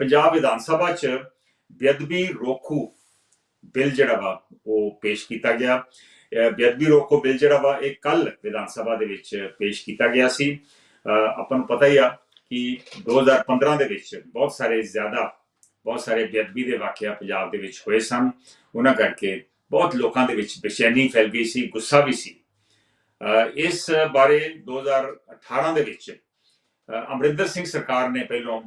ਪੰਜਾਬ ਵਿਧਾਨ ਸਭਾ 'ਚ ਬੇਅਦਬੀ ਰੋਕੂ ਬਿੱਲ ਜਿਹੜਾ ਵਾ, ਉਹ ਪੇਸ਼ ਕੀਤਾ ਗਿਆ। ਬੇਅਦਬੀ ਰੋਕੂ ਬਿੱਲ ਜਿਹੜਾ ਵਾ, ਇਹ ਕੱਲ ਵਿਧਾਨ ਸਭਾ ਦੇ ਵਿੱਚ ਪੇਸ਼ ਕੀਤਾ ਗਿਆ ਸੀ। ਆਪਾਂ ਨੂੰ ਪਤਾ ਹੀ ਆ ਕਿ 2015 ਦੇ ਵਿੱਚ ਬਹੁਤ ਸਾਰੇ ਜ਼ਿਆਦਾ, ਬਹੁਤ ਸਾਰੇ ਬੇਅਦਬੀ ਦੇ ਵਾਕਿਆ ਪੰਜਾਬ ਦੇ ਵਿੱਚ ਹੋਏ ਸਨ। ਉਹਨਾਂ ਕਰਕੇ ਬਹੁਤ ਲੋਕਾਂ ਦੇ ਵਿੱਚ ਬੇਚੈਨੀ ਫੈਲ ਗਈ ਸੀ, ਗੁੱਸਾ ਵੀ ਸੀ। ਇਸ ਬਾਰੇ 2018 ਦੇ ਵਿੱਚ ਅਮਰਿੰਦਰ ਸਿੰਘ ਸਰਕਾਰ ਨੇ ਪਹਿਲਾਂ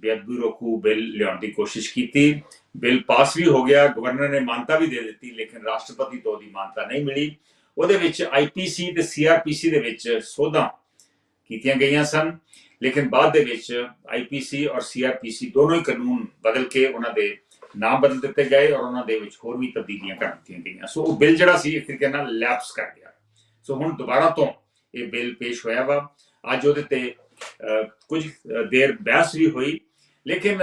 ਬੇਅਦਬੀ ਰੋਕੂ ਬਿੱਲ ਲਿਆਉਣ ਦੀ ਕੋਸ਼ਿਸ਼ ਕੀਤੀ। ਬਿੱਲ ਪਾਸ ਵੀ ਹੋ ਗਿਆ, ਗਵਰਨਰ ਨੇ ਮਾਨਤਾ ਵੀ ਦੇ ਦਿੱਤੀ, ਲੇਕਿਨ ਰਾਸ਼ਟਰਪਤੀ ਤੋਂ ਉਹਦੀ ਮਾਨਤਾ ਨਹੀਂ ਮਿਲੀ। ਉਹਦੇ ਵਿੱਚ ਆਈਪੀਸੀ ਤੇ ਸੀਆਰਪੀਸੀ ਦੇ ਵਿੱਚ ਸੋਧਾਂ ਕੀਤੀਆਂ ਗਈਆਂ ਸਨ, ਲੇਕਿਨ ਬਾਅਦ ਦੇ ਵਿੱਚ ਆਈਪੀਸੀ ਔਰ ਸੀਆਰਪੀਸੀ ਦੋਨੋਂ ਹੀ ਕਾਨੂੰਨ ਬਦਲ ਕੇ ਉਹਨਾਂ ਦੇ ਨਾਮ ਬਦਲ ਦਿੱਤੇ ਗਏ ਔਰ ਉਹਨਾਂ ਦੇ ਵਿੱਚ ਹੋਰ ਵੀ ਤਬਦੀਲੀਆਂ ਕਰ ਦਿੱਤੀਆਂ ਗਈਆਂ। ਸੋ ਉਹ ਬਿੱਲ ਜਿਹੜਾ ਸੀ, ਇੱਕ ਤਰੀਕੇ ਨਾਲ ਲੈਪਸ ਕਰ ਗਿਆ। ਸੋ ਹੁਣ ਦੁਬਾਰਾ ਤੋਂ ਇਹ ਬਿੱਲ ਪੇਸ਼ ਹੋਇਆ ਵਾ। ਅੱਜ ਉਹਦੇ ਤੇ ਕੁਝ ਦੇਰ ਬਹਿਸ ਵੀ ਹੋਈ। ਲੇਕਿਨ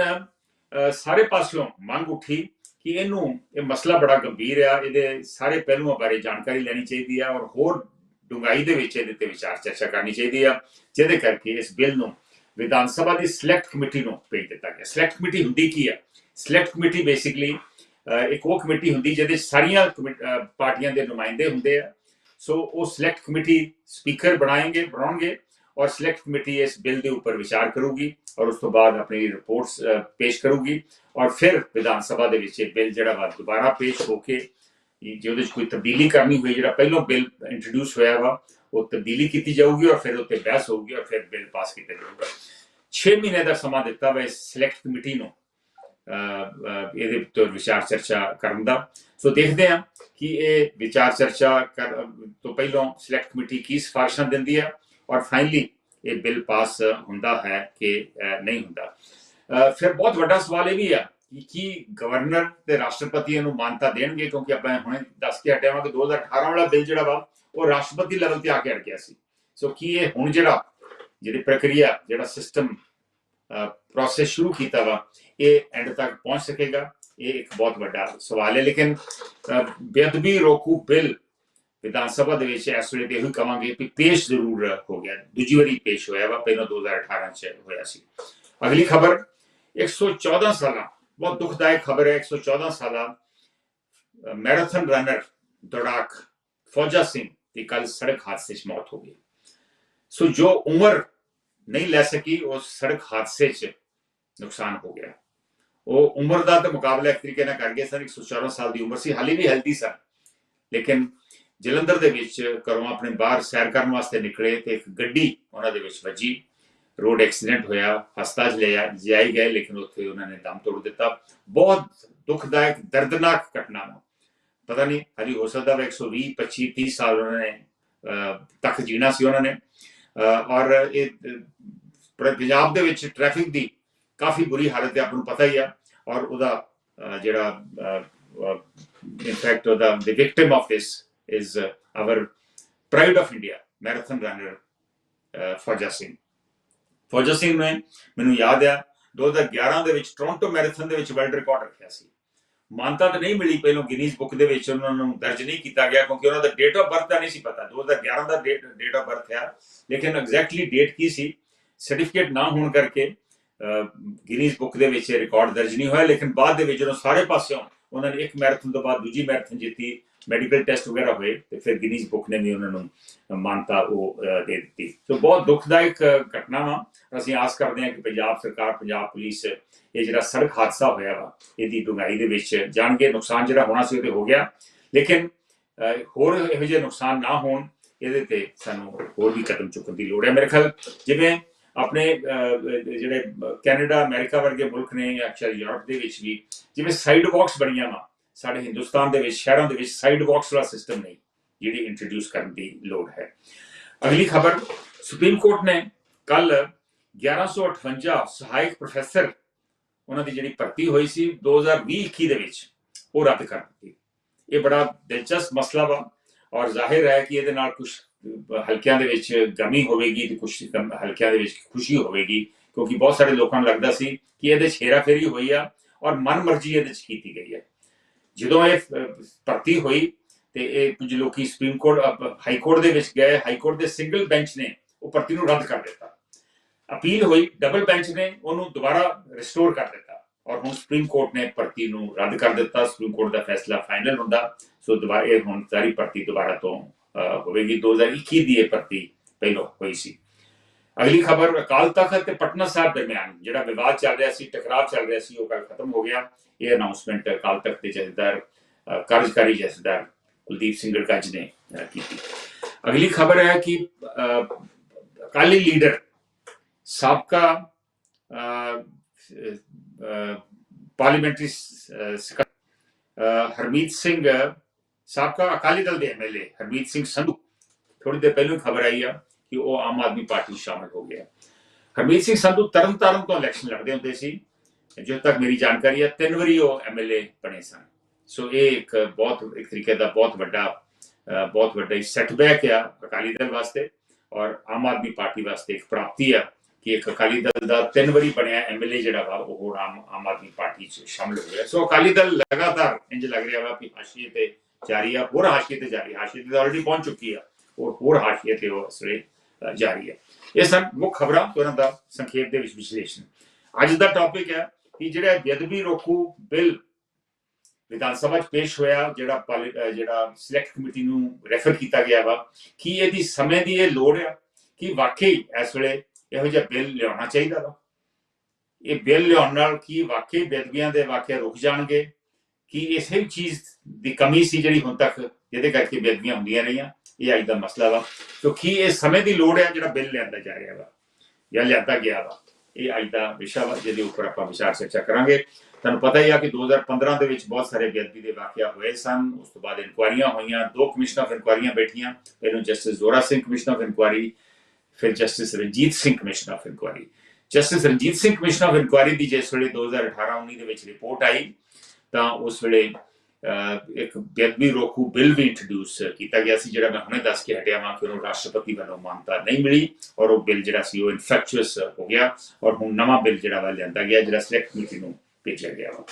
ਸਾਰੇ ਪਾਸਿਓਂ ਮੰਗ ਉੱਠੀ ਕਿ ਇਹਨੂੰ, ਇਹ ਮਸਲਾ ਬੜਾ ਗੰਭੀਰ ਆ, ਇਹਦੇ ਸਾਰੇ ਪਹਿਲੂਆਂ ਬਾਰੇ ਜਾਣਕਾਰੀ ਲੈਣੀ ਚਾਹੀਦੀ ਆ ਔਰ ਹੋਰ ਡੂੰਘਾਈ ਦੇ ਵਿੱਚ ਇਹਦੇ ਤੇ ਵਿਚਾਰ ਚਰਚਾ ਕਰਨੀ ਚਾਹੀਦੀ ਆ, ਜਿਹਦੇ ਕਰਕੇ ਇਸ ਬਿੱਲ ਨੂੰ ਵਿਧਾਨ ਸਭਾ ਦੀ ਸਿਲੈਕਟ ਕਮੇਟੀ ਨੂੰ ਭੇਜ ਦਿੱਤਾ ਗਿਆ। ਸਿਲੈਕਟ ਕਮੇਟੀ ਹੁੰਦੀ ਕੀ ਆ? ਸਿਲੈਕਟ ਕਮੇਟੀ ਬੇਸਿਕਲੀ ਇੱਕ ਉਹ ਕਮੇਟੀ ਹੁੰਦੀ ਜਿਹਦੇ ਸਾਰੀਆਂ ਕਮੇ- ਪਾਰਟੀਆਂ ਦੇ ਨੁਮਾਇੰਦੇ ਹੁੰਦੇ ਆ। ਸੋ ਉਹ ਸਿਲੈਕਟ ਕਮੇਟੀ ਸਪੀਕਰ ਬਣਾਏਗੇ, ਬਣਾਉਣਗੇ। ਔਰ ਸਿਲੈਕਟ ਕਮੇਟੀ ਇਸ ਬਿੱਲ ਦੇ ਉੱਪਰ ਵਿਚਾਰ ਕਰੂਗੀ ਔਰ ਉਸ ਤੋਂ ਬਾਅਦ ਆਪਣੀ ਰਿਪੋਰਟਸ ਪੇਸ਼ ਕਰੂਗੀ ਔਰ ਫਿਰ ਵਿਧਾਨ ਸਭਾ ਦੇ ਵਿੱਚ ਇਹ ਬਿੱਲ ਜਿਹੜਾ ਵਾ ਦੁਬਾਰਾ ਪੇਸ਼ ਹੋ ਕੇ ਜੇ ਉਹਦੇ ਵਿੱਚ ਕੋਈ ਤਬਦੀਲੀ ਕਰਨੀ ਹੋਈ ਜਿਹੜਾ ਪਹਿਲਾਂ ਬਿੱਲ ਇੰਟਰੋਡਿਊਸ ਹੋਇਆ ਵਾ ਉਹ ਤਬਦੀਲੀ ਕੀਤੀ ਜਾਊਗੀ ਔਰ ਫਿਰ ਉੱਤੇ ਬਹਿਸ ਹੋਊਗੀ ਔਰ ਫਿਰ ਬਿੱਲ ਪਾਸ ਕੀਤਾ ਜਾਊਗਾ 6 ਮਹੀਨੇ ਦਾ ਸਮਾਂ ਦਿੱਤਾ ਵਾ ਇਸ ਸਿਲੈਕਟ ਕਮੇਟੀ ਨੂੰ ਇਹਦੇ ਉੱਤੇ ਵਿਚਾਰ ਚਰਚਾ ਕਰਨ ਦਾ ਸੋ ਦੇਖਦੇ ਹਾਂ ਕਿ ਇਹ ਵਿਚਾਰ ਚਰਚਾ ਕਰ ਤੋਂ ਪਹਿਲਾਂ ਸਿਲੈਕਟ ਕਮੇਟੀ ਕੀ ਸਿਫਾਰਿਸ਼ਾਂ ਦਿੰਦੀ ਹੈ ਔਰ ਫਾਈਨਲੀ ਇਹ ਬਿੱਲ ਪਾਸ ਹੁੰਦਾ ਹੈ ਕਿ ਨਹੀਂ ਹੁੰਦਾ। ਫਿਰ ਬਹੁਤ ਵੱਡਾ ਸਵਾਲ ਇਹ ਵੀ ਆ ਕਿ ਕੀ ਗਵਰਨਰ ਤੇ ਰਾਸ਼ਟਰਪਤੀ ਇਹਨੂੰ ਮਾਨਤਾ ਦੇਣਗੇ? ਕਿਉਂਕਿ ਆਪਾਂ ਹੁਣੇ ਦੱਸ ਕੇ ਹਟਿਆ ਵਾਂ ਕਿ 2018 ਵਾਲਾ ਬਿੱਲ ਜਿਹੜਾ ਵਾ, ਉਹ ਰਾਸ਼ਟਰਪਤੀ ਲੈਵਲ ਤੇ ਆ ਕੇ ਅੜ ਗਿਆ ਸੀ। ਸੋ ਕੀ ਇਹ ਹੁਣ ਜਿਹੜਾ, ਜਿਹੜੀ ਪ੍ਰਕਿਰਿਆ, ਜਿਹੜਾ ਸਿਸਟਮ ਪ੍ਰੋਸੈਸ ਸ਼ੁਰੂ ਕੀਤਾ ਵਾ, ਇਹ ਐਂਡ ਤੱਕ ਪਹੁੰਚ ਸਕੇਗਾ? ਇਹ ਇੱਕ ਬਹੁਤ ਵੱਡਾ ਸਵਾਲ ਹੈ। ਲੇਕਿਨ ਬੇਅਦਬੀ ਰੋਕੂ ਬਿੱਲ ਵਿਧਾਨ ਸਭਾ ਦੇ ਵਿੱਚ ਇਸ ਵੇਲੇ ਤੇ ਇਹੋ ਹੀ ਕਵਾਂਗੇ ਕਿ ਪੇਸ਼ ਜ਼ਰੂਰ ਹੋ ਗਿਆ ਦੂਜੀ ਵਾਰੀ ਪੇਸ਼ ਹੋਇਆ ਵਾ, ਪਹਿਲਾਂ 2018 ਚ ਹੋਇਆ ਸੀ। ਅਗਲੀ ਖਬਰ 114 ਸਾਲਾਂ, ਬਹੁਤ ਦੁਖਦਾਇਕ ਖਬਰ ਹੈ 114 ਸਾਲਾਂ ਮੈਰਾਥਨ ਰਨਰ ਦੌੜਾਕ ਫੌਜਾ ਸਿੰਘ ਦੀ ਕੱਲ ਸੜਕ ਹਾਦਸੇ 'ਚ ਮੌਤ ਹੋ ਗਈ। ਸੋ ਜੋ ਉਮਰ ਨਹੀਂ ਲੈ ਸਕੀ, ਉਹ ਸੜਕ ਹਾਦਸੇ 'ਚ ਨੁਕਸਾਨ ਹੋ ਗਿਆ। ਉਹ ਉਮਰ ਦਾ ਤਾਂ ਮੁਕਾਬਲਾ ਇੱਕ ਤਰੀਕੇ ਨਾਲ ਕਰ ਗਏ ਸਨ 114 ਸਾਲ ਦੀ ਉਮਰ ਸੀ, ਹਾਲੇ ਵੀ ਹੈਲਦੀ ਸਨ। ਲੇਕਿਨ ਜਲੰਧਰ ਦੇ ਵਿੱਚ ਘਰੋਂ ਆਪਣੇ ਬਾਹਰ ਸੈਰ ਕਰਨ ਵਾਸਤੇ ਨਿਕਲੇ ਤੇ ਇੱਕ ਗੱਡੀ ਉਹਨਾਂ ਦੇ ਵਿੱਚ ਵੱਜੀ। ਰੋਡ ਐਕਸੀਡੈਂਟ ਹੋਇਆ ਹਸਪਤਾਲ 'ਚ ਲਿਆ ਜਾਈ ਗਏ ਲੇਕਿਨ ਉੱਥੇ ਉਹਨਾਂ ਨੇ ਦਮ ਤੋੜ ਦਿੱਤਾ। ਬਹੁਤ ਦੁਖਦਾਇਕ ਦਰਦਨਾਕ ਘਟਨਾ ਵਾ। ਪਤਾ ਨਹੀਂ ਹਰੀ ਹੋ ਸਕਦਾ ਵਾ 120 25 30 ਸਾਲ ਉਹਨਾਂ ਨੇ ਅਹ, ਤੱਕ ਜੀਣਾ ਸੀ ਉਹਨਾਂ ਨੇ। ਔਰ ਇਹ ਪੰਜਾਬ ਦੇ ਵਿੱਚ ਟ੍ਰੈਫਿਕ ਦੀ ਕਾਫੀ ਬੁਰੀ ਹਾਲਤ ਹੈ ਆਪ ਨੂੰ ਪਤਾ ਹੀ ਆ। ਔਰ ਉਹਦਾ ਜਿਹੜਾ ਇਨਫੈਕਟ ਉਹਦਾ victim of this is uh, our pride of India marathon runner uh, Fauja Singh Fauja Singh ਨੇ ਮੈਨੂੰ ਯਾਦ ਆ 2011 ਦੇ ਵਿੱਚ ਟੋਰਾਂਟੋ ਮੈਰਾਥਨ ਦੇ ਵਿੱਚ ਵਰਲਡ ਰਿਕਾਰਡ ਰੱਖਿਆ ਸੀ। ਮਾਨਤਾ ਤਾਂ ਨਹੀਂ ਮਿਲੀ ਪਹਿਲਾਂ ਗਿਨੀਜ਼ ਬੁੱਕ ਦੇ ਵਿੱਚ ਉਹਨਾਂ ਨੂੰ ਦਰਜ ਨਹੀਂ ਕੀਤਾ ਗਿਆ ਕਿਉਂਕਿ ਉਹਨਾਂ ਦਾ ਡੇਟ ਆਫ ਬਰਥ ਦਾ ਨਹੀਂ ਸੀ ਪਤਾ। 2011 ਦਾ ਡੇਟ ਡੇਟ ਆਫ ਬਰਥ ਹੈ ਲੇਕਿਨ ਐਗਜ਼ੈਕਟਲੀ ਡੇਟ ਕੀ ਸੀ? ਸਰਟੀਫਿਕੇਟ ਨਾ ਹੋਣ ਕਰਕੇ ਗਿਨੀਜ਼ ਬੁੱਕ ਦੇ ਵਿੱਚ ਰਿਕਾਰਡ ਦਰਜ ਨਹੀਂ ਹੋਇਆ ਲੇਕਿਨ ਬਾਅਦ ਦੇ ਵਿੱਚ ਜਦੋਂ ਸਾਰੇ ਪਾਸਿਓਂ ਉਹਨਾਂ ਨੇ ਇੱਕ ਮੈਰਾਥਨ ਤੋਂ ਬਾਅਦ ਦੂਜੀ ਮੈਰਾਥਨ ਜਿੱਤੀ, ਮੈਡੀਕਲ ਟੈਸਟ ਵਗੈਰਾ ਹੋਏ ਤੇ ਫਿਰ ਗਿਨੀਜ਼ ਬੁੱਕ ਨੇ ਵੀ ਉਹਨਾਂ ਨੂੰ ਮਾਨਤਾ ਉਹ ਦੇ ਦਿੱਤੀ। ਸੋ ਬਹੁਤ ਦੁਖਦਾਇਕ ਘਟਨਾ ਵਾ। ਅਸੀਂ ਆਸ ਕਰਦੇ ਹਾਂ ਕਿ ਪੰਜਾਬ ਸਰਕਾਰ, ਪੰਜਾਬ ਪੁਲਿਸ, ਇਹ ਜਿਹੜਾ ਸੜਕ ਹਾਦਸਾ ਹੋਇਆ ਵਾ, ਇਹਦੀ ਡੂੰਘਾਈ ਦੇ ਵਿੱਚ ਜਾਣਗੇ। ਨੁਕਸਾਨ ਜਿਹੜਾ ਹੋਣਾ ਸੀ ਉਹ ਤੇ ਹੋ ਗਿਆ। ਲੇਕਿਨ ਹੋਰ ਇਹੋ ਜਿਹੇ ਨੁਕਸਾਨ ਨਾ ਹੋਣ, ਇਹਦੇ ਤੇ ਸਾਨੂੰ ਹੋਰ ਵੀ ਕਦਮ ਚੁੱਕਣ ਦੀ ਲੋੜ ਹੈ। ਮੇਰੇ ਖਿਆਲ, ਜਿਵੇਂ ਆਪਣੇ ਜਿਹੜੇ ਕੈਨੇਡਾ, ਅਮਰੀਕਾ ਵਰਗੇ ਮੁਲਕ ਨੇ ਜਾਂ ਅਕਸਰ ਯੂਰਪ ਦੇ ਵਿੱਚ ਵੀ, ਜਿਵੇਂ ਸਾਈਡ ਬਾਕਸ ਬਣੀਆਂ ਵਾ, ਸਾਡੇ ਹਿੰਦੁਸਤਾਨ ਦੇ ਵਿੱਚ, ਸ਼ਹਿਰਾਂ ਦੇ ਵਿੱਚ ਸਾਈਡ ਬਾਕਸ ਵਾਲਾ ਸਿਸਟਮ ਨਹੀਂ, ਜਿਹੜੀ ਇੰਟਰੋਡਿਊਸ ਕਰਨ ਦੀ ਲੋੜ ਹੈ। ਅਗਲੀ ਖਬਰ, ਸੁਪਰੀਮ ਕੋਰਟ ਨੇ ਕੱਲ 1158 ਸਹਾਇਕ ਪ੍ਰੋਫੈਸਰ ਉਹਨਾਂ ਦੀ ਜਿਹੜੀ ਭਰਤੀ ਹੋਈ ਸੀ 2020-21 ਦੇ ਵਿੱਚ, ਉਹ ਰੱਦ ਕਰ ਦਿੱਤੀ। ਇਹ ਬੜਾ ਦਿਲਚਸਪ ਮਸਲਾ ਵਾ, ਔਰ ਜ਼ਾਹਿਰ ਹੈ ਕਿ ਇਹਦੇ ਨਾਲ ਕੁਝ ਹਲਕਿਆਂ ਦੇ ਵਿੱਚ ਗਮੀ ਹੋਵੇਗੀ ਤੇ ਕੁਝ ਹਲਕਿਆਂ ਦੇ ਵਿੱਚ ਖੁਸ਼ੀ ਹੋਵੇਗੀ, ਕਿਉਂਕਿ ਬਹੁਤ ਸਾਰੇ ਲੋਕਾਂ ਨੂੰ ਲੱਗਦਾ ਸੀ ਕਿ ਇਹਦੇ 'ਚ ਹੇਰਾਫੇਰੀ ਹੋਈ ਆ ਔਰ ਮਨਮਰਜ਼ੀ ਇਹਦੇ 'ਚ ਕੀਤੀ ਗਈ ਹੈ ਜਦੋਂ ਇਹ ਭਰਤੀ ਹੋਈ ਤੇ ਇਹ ਕੁਝ ਲੋਕੀ ਸੁਪਰੀਮ ਕੋਰਟ ਹਾਈ ਕੋਰਟ ਦੇ ਵਿੱਚ ਗਏ, ਹਾਈ ਕੋਰਟ ਦੇ ਸਿੰਗਲ ਬੈਂਚ ਨੇ ਉਹ ਭਰਤੀ ਨੂੰ ਰੱਦ ਕਰ ਦਿੱਤਾ। ਅਪੀਲ ਹੋਈ, ਡਬਲ ਬੈਂਚ ਨੇ ਉਹਨੂੰ ਦੁਬਾਰਾ ਰਿਸਟੋਰ ਕਰ ਦਿੱਤਾ ਔਰ ਹੁਣ ਸੁਪਰੀਮ ਕੋਰਟ ਨੇ ਭਰਤੀ ਨੂੰ ਰੱਦ ਕਰ ਦਿੱਤਾ। ਸੁਪਰੀਮ ਕੋਰਟ ਦਾ ਫੈਸਲਾ ਫਾਈਨਲ ਹੁੰਦਾ, ਸੋ ਦੁਬਾਰਾ ਇਹ ਹੁਣ ਸਾਰੀ ਭਰਤੀ ਦੁਬਾਰਾ ਤੋਂ ਹੋਵੇਗੀ 2021 ਦੀ ਇਹ ਭਰਤੀ ਪਹਿਲਾਂ ਹੋਈ ਸੀ। ਅਗਲੀ ਖਬਰ ਅਕਾਲ ਤਖਤ ਤੇ ਪਟਨਾ ਸਾਹਿਬ ਦਰਮਿਆਨ ਜਿਹੜਾ ਵਿਵਾਦ ਚੱਲ ਰਿਹਾ ਸੀ ਟਕਰਾਅ ਚੱਲ ਰਿਹਾ ਸੀ ਉਹ ਕੱਲ ਖਤਮ ਹੋ ਗਿਆ। ਇਹ ਅਨਾਉਂਸਮੈਂਟ ਅਕਾਲ ਤਖਤ ਦੇ ਜਥੇਦਾਰ ਕਾਰਜਕਾਰੀ ਜਥੇਦਾਰ ਕੁਲਦੀਪ ਸਿੰਘ ਗੜਗੱਜ ਨੇ ਕੀਤੀ। ਅਗਲੀ ਖਬਰ ਹੈ ਕਿ ਅਕਾਲੀ ਲੀਡਰ ਸਾਬਕਾ ਅਹ, ਅਹ, ਪਾਰਲੀਮੈਂਟਰੀ ਅਹ, ਹਰਮੀਤ ਸਿੰਘ ਸਾਬਕਾ ਅਕਾਲੀ ਦਲ ਦੇ ਐਮਐਲਏ ਹਰਮੀਤ ਸਿੰਘ ਸੰਧੂ ਥੋੜੀ ਦੇਰ ਪਹਿਲਾਂ ਖਬਰ ਆਈ ਆ ਕਿ ਉਹ ਆਮ ਆਦਮੀ ਪਾਰਟੀ 'ਚ ਹੋ ਗਿਆ। ਹਰਮੀਤ ਸਿੰਘ ਸੰਧੂ ਤਰਨਤਾਰਨ ਤੋਂ ਇਲੈਕਸ਼ਨ ਲੜਦੇ ਹੁੰਦੇ ਸੀ। ਜਿੱਥੇ ਤੱਕ ਮੇਰੀ ਜਾਣਕਾਰੀ ਹੈ ਤਿੰਨ ਵਾਰੀ ਉਹ ਐਮਐਲਏ ਬਣੇ ਸਨ। ਸੋ ਇਹ ਇੱਕ ਬਹੁਤ, ਇੱਕ ਤਰੀਕੇ ਦਾ ਬਹੁਤ ਵੱਡਾ ਬਹੁਤ ਵੱਡਾ ਸੈਟਬੈਕ ਆ ਅਕਾਲੀ ਦਲ ਵਾਸਤੇ ਔਰ ਆਮ ਆਦਮੀ ਪਾਰਟੀ ਵਾਸਤੇ ਇੱਕ ਪ੍ਰਾਪਤੀ ਆ ਕਿ ਇੱਕ ਅਕਾਲੀ ਦਲ ਦਾ ਤਿੰਨ ਵਾਰੀ ਬਣਿਆ ਐਮਐਲਏ ਜਿਹੜਾ ਵਾ, ਉਹ ਆਮ ਆਮ ਆਦਮੀ ਪਾਰਟੀ 'ਚ ਸ਼ਾਮਲ ਹੋ ਗਿਆ। ਸੋ ਅਕਾਲੀ ਦਲ ਲਗਾਤਾਰ ਇੰਜ ਲੱਗ ਰਿਹਾ ਵਾ ਕਿ ਹਾਸ਼ੀਏ ਤੇ ਜਾਰੀ ਆ ਹੋਰ ਹਾਸ਼ੀਏ ਤੇ ਜਾਰੀ ਹਾਸ਼ੀਏ ਆਲਰੇਡੀ ਪਹੁੰਚ ਚੁੱਕੀ ਆ ਔਰ ਹੋਰ ਹਾਸ਼ੀਏ ਤੇ ਉਹ ਇਸ ਜਾਰੀ ਹੈ ਇਹ ਸਨ ਮੁੱਖ ਖਬਰਾਂ ਉਹਨਾਂ ਦਾ ਸੰਖੇਪ ਦੇ ਵਿੱਚ ਵਿਸ਼ਲੇਸ਼ਣ ਅੱਜ ਦਾ ਟੌਪਿਕ ਹੈ ਕਿ ਜਿਹੜਾ ਬੇਅਦਬੀ ਰੋਕੂ ਬਿੱਲ ਵਿਧਾਨ ਸਭਾ 'ਚ ਪੇਸ਼ ਹੋਇਆ ਜਿਹੜਾ ਜਿਹੜਾ ਸਿਲੈਕਟ ਕਮੇਟੀ ਨੂੰ ਰੈਫਰ ਕੀਤਾ ਗਿਆ ਵਾ ਕਿ ਇਹਦੀ ਸਮੇਂ ਦੀ ਇਹ ਲੋੜ ਆ ਕਿ ਵਾਕਈ ਇਸ ਵੇਲੇ ਇਹੋ ਜਿਹਾ ਬਿੱਲ ਲਿਆਉਣਾ ਚਾਹੀਦਾ ਵਾ ਇਹ ਬਿੱਲ ਲਿਆਉਣ ਨਾਲ ਕੀ ਵਾਕਈ ਬੇਅਦਬੀਆਂ ਦੇ ਵਾਕਿਆ ਰੁਕ ਜਾਣਗੇ ਕਿ ਇਸੇ ਚੀਜ਼ ਦੀ ਕਮੀ ਸੀ ਜਿਹੜੀ ਹੁਣ ਤੱਕ ਜਿਹਦੇ ਕਰਕੇ ਬੇਅਦਬੀਆਂ ਹੁੰਦੀਆਂ ਰਹੀਆਂ। ਇਹ ਅੱਜ ਦਾ ਮਸਲਾ ਵਾ। ਕਿਉਂਕਿ ਇਹ ਸਮੇਂ ਦੀ ਲੋੜ ਹੈ ਜਿਹੜਾ ਬਿੱਲ ਲਿਆਂਦਾ ਜਾ ਰਿਹਾ ਵਾ ਜਾਂ ਲਿਆਂਦਾ ਗਿਆ ਵਾ? ਇਹ ਅੱਜ ਦਾ ਵਿਸ਼ਾ ਵਾ, ਜਿਹਦੇ ਉੱਪਰ ਆਪਾਂ ਵਿਚਾਰ ਚਰਚਾ ਕਰਾਂਗੇ। ਤੁਹਾਨੂੰ ਪਤਾ ਹੀ ਆ ਕਿ 2015 ਦੇ ਵਿੱਚ ਬਹੁਤ ਸਾਰੇ ਬੇਅਦਬੀ ਦੇ ਵਾਕਿਆ ਹੋਏ ਸਨ। ਉਸ ਤੋਂ ਬਾਅਦ ਇਨਕੁਆਰੀਆਂ ਹੋਈਆਂ। ਦੋ ਕਮਿਸ਼ਨ ਆਫ ਇਨਕੁਆਰੀਆਂ ਬੈਠੀਆਂ। ਪਹਿਲਾਂ justice Zora Singh commission of inquiry, ਫਿਰ justice Ranjit Singh commission of inquiry. Justice Ranjit Singh commission of inquiry ਦੀ ਜਿਸ ਵੇਲੇ 2018-19 ਦੇ ਵਿੱਚ ਰਿਪੋਰਟ ਆਈ। ਤਾਂ ਉਸ ਵੇਲੇ ਅਹ, ਇੱਕ ਬੇਅਦਬੀ ਰੋਕੂ ਬਿੱਲ ਵੀ ਇੰਟਰੋਡਿਊਸ ਕੀਤਾ ਗਿਆ ਸੀ ਜਿਹੜਾ ਮੈਂ ਹੁਣੇ ਦੱਸ ਕੇ ਹਟਿਆ ਵਾਂ ਕਿ ਉਹਨੂੰ ਰਾਸ਼ਟਰਪਤੀ ਵੱਲੋਂ ਮਾਨਤਾ ਨਹੀਂ ਮਿਲੀ ਔਰ ਉਹ ਬਿੱਲ ਜਿਹੜਾ ਸੀ ਉਹ ਇਨਫੈਕਚੁਅਸ ਹੋ ਗਿਆ ਔਰ ਹੁਣ ਨਵਾਂ ਬਿੱਲ ਜਿਹੜਾ ਵਾ ਲਿਆਂਦਾ ਗਿਆ ਜਿਹੜਾ ਸਿਲੈਕਟ ਕਮੇਟੀ ਨੂੰ ਭੇਜਿਆ ਗਿਆ ਵਾ।